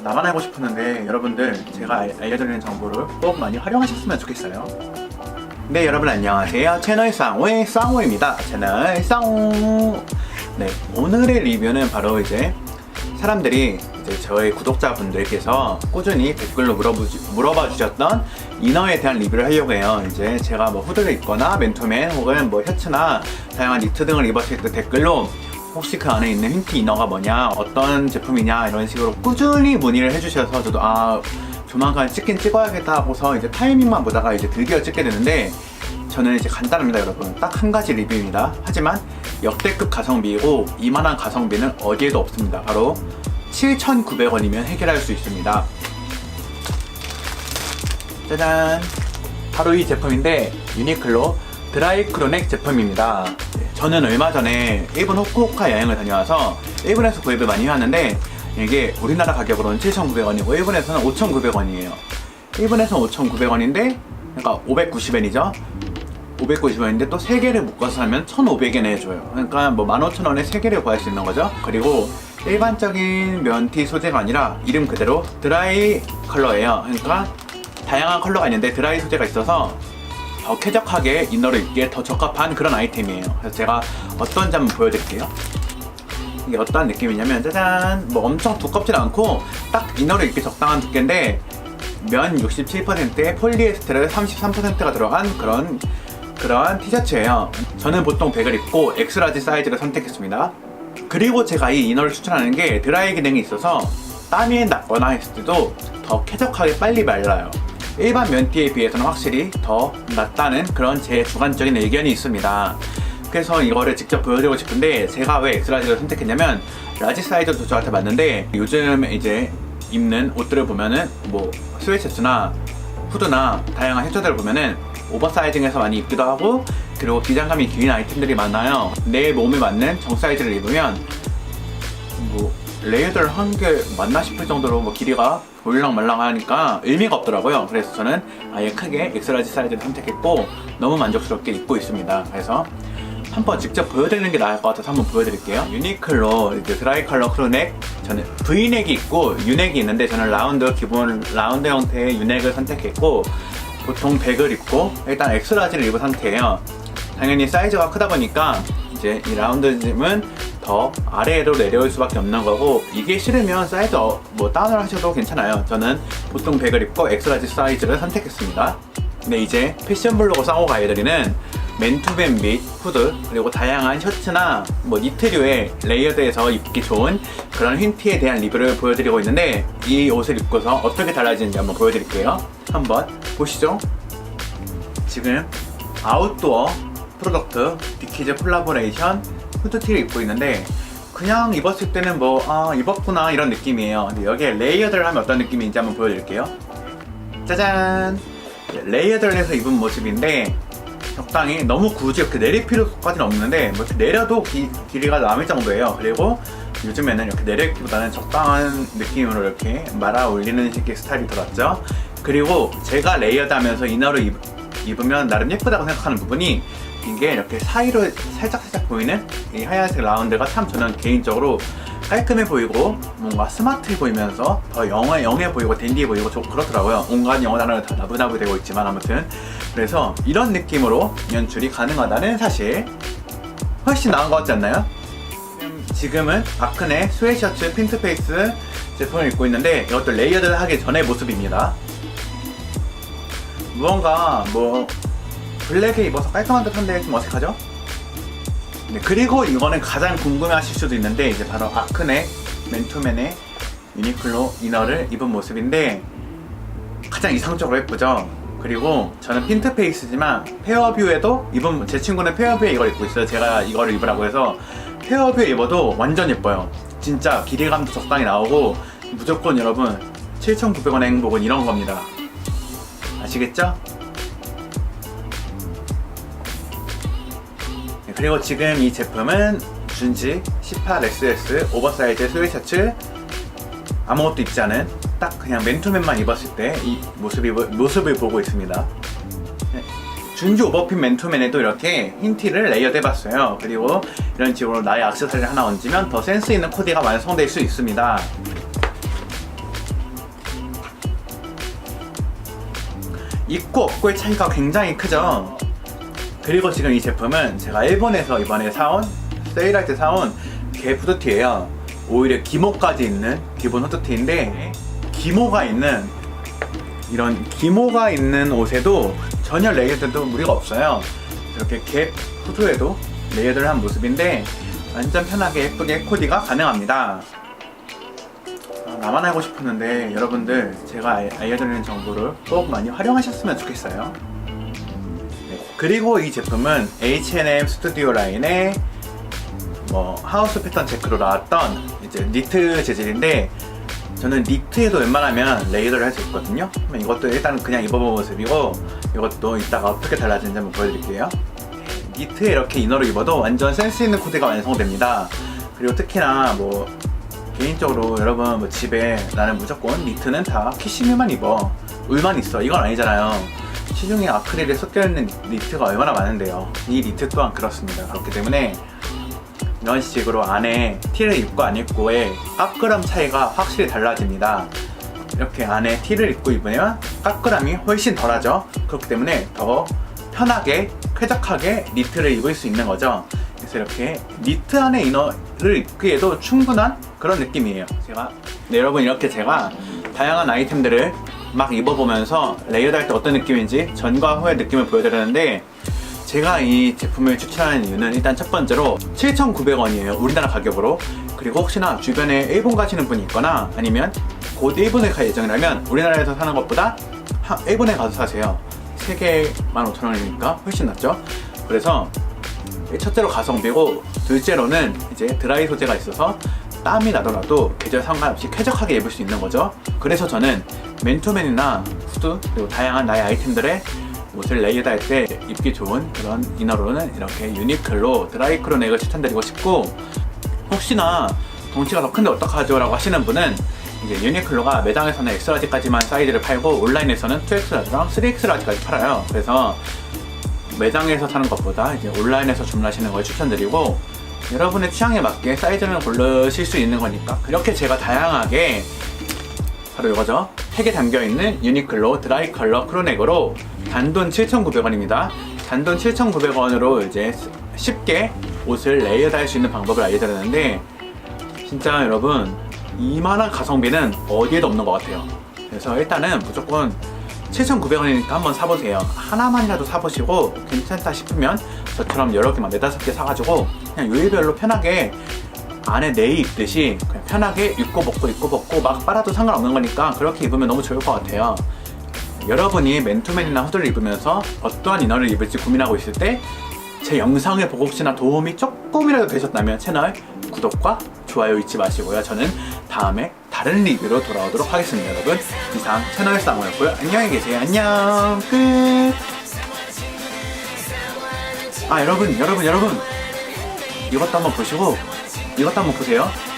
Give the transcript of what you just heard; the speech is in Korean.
아, 나만 알고 싶었는데 여러분들 제가 알- 알려드리는 정보를 꼭 많이 활용하셨으면 좋겠어요. 네 여러분 안녕하세요. 채널 쌍호의 쌍호입니다. 채널 쌍호 네 오늘의 리뷰는 바로 이제 사람들이 이제 저희 구독자분들께서 꾸준히 댓글로 물어보, 물어봐 주셨던 이너에 대한 리뷰를 하려고 해요. 이제 제가 뭐 후드를 입거나 맨투맨 혹은 뭐 셔츠나 다양한 니트 등을 입었을 때 댓글로 혹시 그 안에 있는 흰티 이너가 뭐냐 어떤 제품이냐 이런 식으로 꾸준히 문의를 해주셔서 저도 아 조만간 찍긴 찍어야겠다 하고서 이제 타이밍만 보다가 이제 드디어 찍게 되는데 저는 이제 간단합니다 여러분. 딱 한 가지 리뷰입니다. 하지만 역대급 가성비이고 이만한 가성비는 어디에도 없습니다. 바로 7,900원이면 해결할 수 있습니다. 짜잔. 바로 이 제품인데 유니클로 드라이 크로넥 제품입니다 네, 저는 얼마 전에 일본 후쿠오카 여행을 다녀와서 일본에서 구입을 많이 해왔는데 이게 우리나라 가격으로는 7,900원이고 일본에서는 5,900원이에요 일본에서는 5,900원인데 그러니까 590엔이죠 590원인데 또 3개를 묶어서 하면 1,500엔 해줘요. 그러니까 뭐 15,000원에 3개를 구할 수 있는 거죠. 그리고 일반적인 면티 소재가 아니라 이름 그대로 드라이 컬러예요. 그러니까 다양한 컬러가 있는데 드라이 소재가 있어서 더 쾌적하게 이너를 입기에 더 적합한 그런 아이템이에요. 그래서 제가 어떤지 한번 보여드릴게요. 이게 어떤 느낌이냐면 짜잔 뭐 엄청 두껍진 않고 딱 이너를 입기 적당한 두께인데 면 67%에 폴리에스테르 33%가 들어간 그런 그런 티셔츠예요. 저는 보통 100을 입고 엑스라지 사이즈를 선택했습니다. 그리고 제가 이 이너를 추천하는 게 드라이 기능이 있어서 땀이 났거나 했을 때도 더 쾌적하게 빨리 말라요. 일반 면티에 비해서는 확실히 더 낫다는 그런 제 주관적인 의견이 있습니다. 그래서 이거를 직접 보여드리고 싶은데 제가 왜 엑스라지를 선택했냐면 라지 사이즈도 저한테 맞는데 요즘 이제 입는 옷들을 보면은 뭐 스웨트셔츠나 후드나 다양한 해처들을 보면은 오버사이징해서 많이 입기도 하고 그리고 기장감이 긴 아이템들이 많아요 내 몸에 맞는 정 사이즈를 입으면 뭐 레이어들 한 개 맞나 싶을 정도로 뭐 길이가 볼랑말랑하니까 의미가 없더라고요 그래서 저는 아예 크게 엑스라지 사이즈를 선택했고 너무 만족스럽게 입고 있습니다 그래서 한번 직접 보여드리는 게 나을 것 같아서 한번 보여드릴게요. 유니클로 이제 드라이 컬러 크루넥 저는 V넥이 있고 U넥이 있는데 저는 라운드 기본 라운드 형태의 U넥을 선택했고 보통 100을 입고 일단 엑스라지를 입은 상태예요. 당연히 사이즈가 크다 보니까 이제 이 라운드 짐은 더 아래로 내려올 수밖에 없는 거고 이게 싫으면 사이즈 어- 뭐 다운을 하셔도 괜찮아요. 저는 보통 100을 입고 엑스라지 사이즈를 선택했습니다. 근데 이제 패션 블로그 쌍호 가이드리는 맨투맨 및 후드 그리고 다양한 셔츠나 뭐 니트류의 레이어드에서 입기 좋은 그런 흰티에 대한 리뷰를 보여드리고 있는데 이 옷을 입고서 어떻게 달라지는지 한번 보여드릴게요. 한번 보시죠. 지금 아웃도어 프로덕트 디키즈 콜라보레이션 후드티를 입고 있는데 그냥 입었을 때는 뭐 아 입었구나 이런 느낌이에요. 근데 여기에 레이어드를 하면 어떤 느낌인지 한번 보여드릴게요. 짜잔 레이어드를 해서 입은 모습인데 적당히 너무 굳이 이렇게 내릴 필요까지는 없는데 뭐 이렇게 내려도 기, 길이가 남을 정도예요. 그리고 요즘에는 이렇게 내리기보다는 적당한 느낌으로 이렇게 말아 올리는 식의 스타일이 더 낫죠. 그리고 제가 레이어드 하면서 이너를 입, 입으면 나름 예쁘다고 생각하는 부분이 이게 이렇게 사이로 살짝살짝 보이는 이 하얀색 라운드가 참 저는 개인적으로 깔끔해 보이고 뭔가 스마트해 보이면서 더 영해, 영해 보이고 댄디해 보이고 좀 그렇더라고요. 온갖 영어 단어가 다 나부나부 되고 있지만 아무튼 그래서 이런 느낌으로 연출이 가능하다는 사실 훨씬 나은 것 같지 않나요? 지금- 지금은 아크네 스웨셔츠 핀트페이스 제품을 입고 있는데 이것도 레이어드를 하기 전의 모습입니다. 무언가 뭐 블랙에 입어서 깔끔한 듯한데 좀 어색하죠? 네, 그리고 이거는 가장 궁금해하실 수도 있는데 이제 바로 아크네 맨투맨의 유니클로 이너를 입은 모습인데 가장 이상적으로 예쁘죠. 그리고 저는 핀트 페이스지만 페어뷰에도 입은 제 친구는 페어뷰에 이걸 입고 있어요. 제가 이거를 입으라고 해서 페어뷰에 입어도 완전 예뻐요. 진짜 길이감도 적당히 나오고 무조건 여러분 7,900원의 행복은 이런 겁니다. 아시겠죠? 그리고 지금 이 제품은 준지 18SS 오버사이즈 스웨셔츠 아무것도 입지 않은 딱 그냥 맨투맨만 입었을 때 이 모습이, 모습을 보고 있습니다. 네. 준지 오버핏 맨투맨에도 이렇게 흰 티를 레이어드 해봤어요. 그리고 이런 식으로 나의 악세사리를 하나 얹으면 더 센스있는 코디가 완성될 수 있습니다. 입고 없고의 차이가 굉장히 크죠? 그리고 지금 이 제품은 제가 일본에서 이번에 사온 세일할 때 사온 개 후드티예요. 오히려 기모까지 있는 기본 후드티인데 기모가 있는 이런 기모가 있는 옷에도 전혀 레이어드도 무리가 없어요. 이렇게 갭 후드에도 레이어드를 한 모습인데 완전 편하게 예쁘게 코디가 가능합니다. 아, 나만 알고 싶었는데 여러분들 제가 알- 알려드리는 정보를 꼭 많이 활용하셨으면 좋겠어요. 네, 그리고 이 제품은 H&M 스튜디오 라인의 뭐 하우스 패턴 체크로 나왔던 이제 니트 재질인데 저는 니트에도 웬만하면 레이더를 할 수 있거든요. 이것도 일단 그냥 입어본 모습이고 이것도 이따가 어떻게 달라지는지 한번 보여드릴게요. 니트에 이렇게 이너를 입어도 완전 센스 있는 코디가 완성됩니다. 그리고 특히나 뭐 개인적으로 여러분 뭐 집에 나는 무조건 니트는 다 키시미만 입어 울만 있어 이건 아니잖아요. 시중에 아크릴에 섞여 있는 니트가 얼마나 많은데요. 이 니트 또한 그렇습니다. 그렇기 때문에 이런 식으로 안에 티를 입고 안 입고의 까끌함 차이가 확실히 달라집니다. 이렇게 안에 티를 입고 입으면 까끌함이 훨씬 덜하죠. 그렇기 때문에 더 편하게 쾌적하게 니트를 입을 수 있는 거죠. 그래서 이렇게 니트 안에 이너를 입기에도 충분한 그런 느낌이에요. 제가 네, 여러분 이렇게 제가 다양한 아이템들을 막 입어보면서 레이어드 할 때 어떤 느낌인지 전과 후의 느낌을 보여드렸는데 제가 이 제품을 추천하는 이유는 일단 첫 번째로 7,900원이에요. 우리나라 가격으로. 그리고 혹시나 주변에 일본 가시는 분이 있거나 아니면 곧 일본에 갈 예정이라면 우리나라에서 사는 것보다 하- 일본에 가서 사세요. 3개 15,000원이니까 훨씬 낫죠. 그래서 첫째로 가성비고 둘째로는 이제 드라이 소재가 있어서 땀이 나더라도 계절 상관없이 쾌적하게 입을 수 있는 거죠. 그래서 저는 맨투맨이나 후드 그리고 다양한 나의 아이템들의 옷을 레이어드 할때 입기 좋은 그런 이너로는 이렇게 유니클로 드라이크로넥을 추천드리고 싶고 혹시나 덩치가 더 큰데 어떡하죠? 라고 하시는 분은 이제 유니클로가 매장에서는 엑스라지까지만 사이즈를 팔고 온라인에서는 2X라지랑 3X라지까지 팔아요. 그래서 매장에서 사는 것보다 이제 온라인에서 주문하시는 걸 추천드리고 여러분의 취향에 맞게 사이즈는 고르실 수 있는 거니까 그렇게 제가 다양하게 바로 이거죠. 팩에 담겨있는 유니클로 드라이 컬러 크로넥으로 단돈 7,900원입니다. 단돈 7,900원으로 이제 쉽게 옷을 레이어드 할 수 있는 방법을 알려드렸는데 진짜 여러분 이만한 가성비는 어디에도 없는 것 같아요. 그래서 일단은 무조건 7,900원이니까 한번 사보세요. 하나만이라도 사보시고 괜찮다 싶으면 저처럼 여러 개만 네다섯 개 사가지고 그냥 요일별로 편하게 안에 네이 입듯이 그냥 편하게 입고 벗고 입고 벗고 막 빨아도 상관없는 거니까 그렇게 입으면 너무 좋을 것 같아요. 여러분이 맨투맨이나 후드를 입으면서 어떠한 이너를 입을지 고민하고 있을 때 제 영상을 보고 혹시나 도움이 조금이라도 되셨다면 채널 구독과 좋아요 잊지 마시고요. 저는 다음에 다른 리뷰로 돌아오도록 하겠습니다, 여러분. 이상 채널 쌍호였고요. 안녕히 계세요. 안녕. 끝. 아, 여러분, 여러분, 여러분. 이것도 한번 보시고 이것도 한번 보세요.